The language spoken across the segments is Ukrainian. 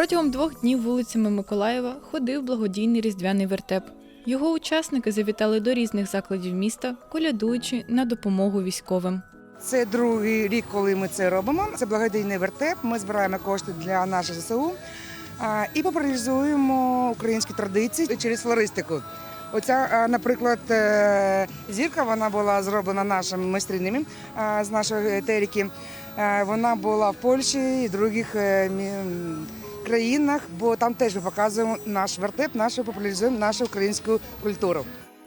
Протягом двох днів вулицями Миколаєва ходив благодійний різдвяний вертеп. Його учасники завітали до різних закладів міста, колядуючи на допомогу військовим. Це другий рік, коли ми це робимо. Це благодійний вертеп. Ми збираємо кошти для наших ЗСУ і популяризуємо українські традиції через флористику. Оця, наприклад, е, зірка вона була зроблена нашими майстринями з нашої терики. Е, Вона була в Польщі і других е, країнах, бо там теж ми показуємо наш вертеп, нашу популяризуємо нашу українську культуру.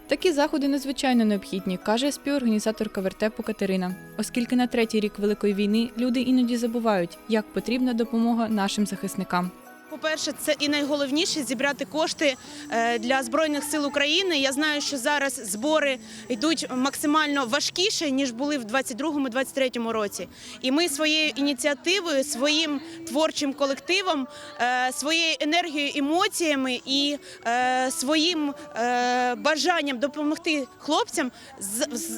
Такі заходи надзвичайно необхідні, каже співорганізаторка вертепу Катерина, оскільки на третій рік Великої війни люди іноді забувають, як потрібна допомога нашим захисникам. По-перше, це і найголовніше зібрати кошти е, для збройних сил України. Я знаю, що зараз збори йдуть максимально важкіше ніж були в 22-23 році. І ми своєю ініціативою, своїм творчим колективом, е, своєю енергією, емоціями і е, своїм бажанням допомогти хлопцям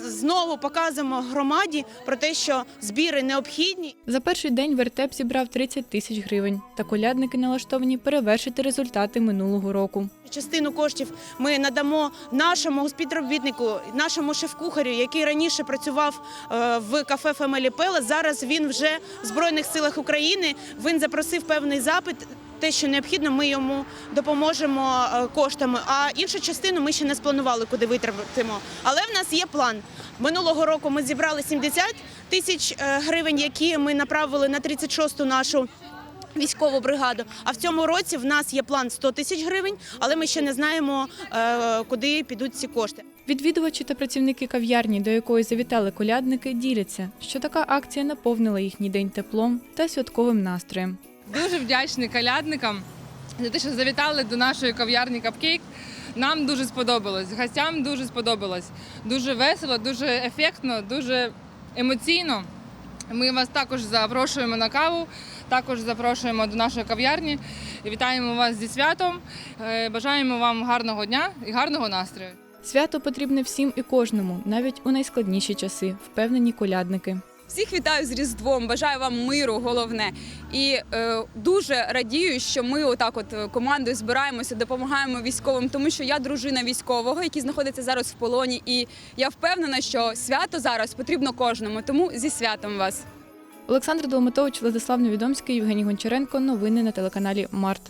знову показуємо громаді про те, що збіри необхідні. За перший день вертеп зібрав 30 тисяч гривень, та колядники налаштовані перевершити результати минулого року. Частину коштів ми надамо нашому співробітнику, нашому шеф-кухарю, який раніше працював е, в кафе Фемелі Пеле. Зараз він вже в Збройних силах України. Він запросив певний запит. Те, що необхідно, ми йому допоможемо е, коштами. А іншу частину ми ще не спланували, куди витратимо. Але в нас є план. Минулого року ми зібрали 70 тисяч е, гривень, які ми направили на 36-ту нашу військову бригаду. А в цьому році в нас є план 100 тисяч гривень, але ми ще не знаємо, е, куди підуть ці кошти. Відвідувачі та працівники кав'ярні, до якої завітали колядники, діляться, що така акція наповнила їхній день теплом та святковим настроєм. Дуже вдячні колядникам за те, що завітали до нашої кав'ярні Капкейк. Нам дуже сподобалось, гостям дуже сподобалось. Дуже весело, дуже ефектно, дуже емоційно. Ми вас також запрошуємо на каву, також запрошуємо до нашої кав'ярні. Вітаємо вас зі святом. Е, Бажаємо вам гарного дня і гарного настрою. Свято потрібне всім і кожному, навіть у найскладніші часи, впевнені колядники. Всіх вітаю з Різдвом, бажаю вам миру, головне. І е, дуже радію, що ми отак, от е, командою збираємося, допомагаємо військовим, тому що я дружина військового, який знаходиться зараз в полоні. І я впевнена, що свято зараз потрібно кожному. Тому зі святом вас. Олександр Долматович, Владислав Невідомський, Євгеній Гончаренко. Новини на телеканалі Март.